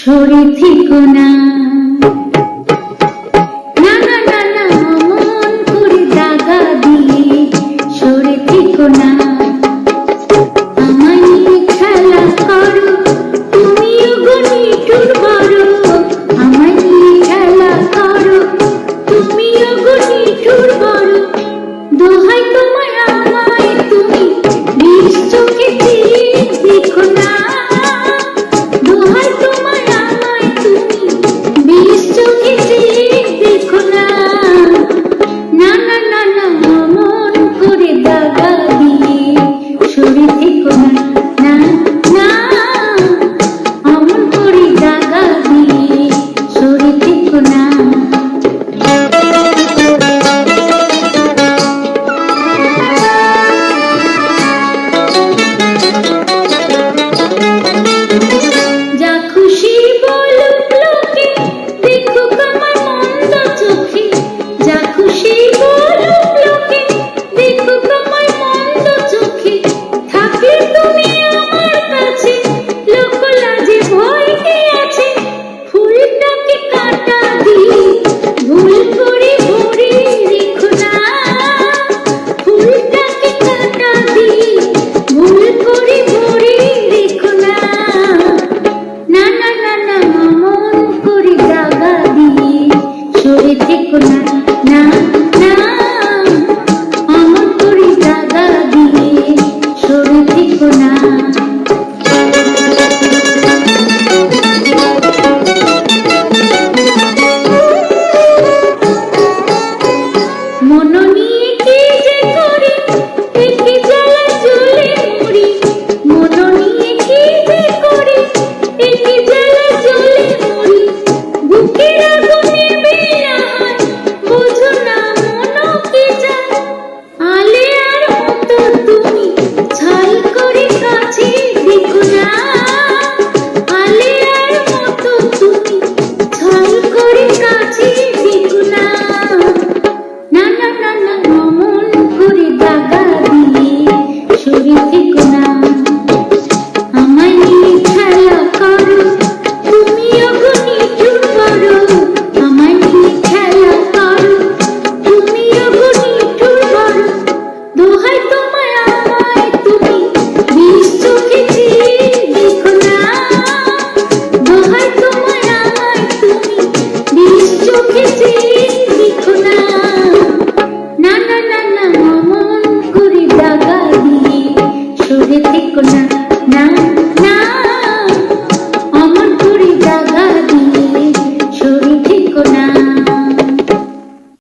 সরে থেকো না না না না মন করে দাগা দিয়ে সরে থেকো না see.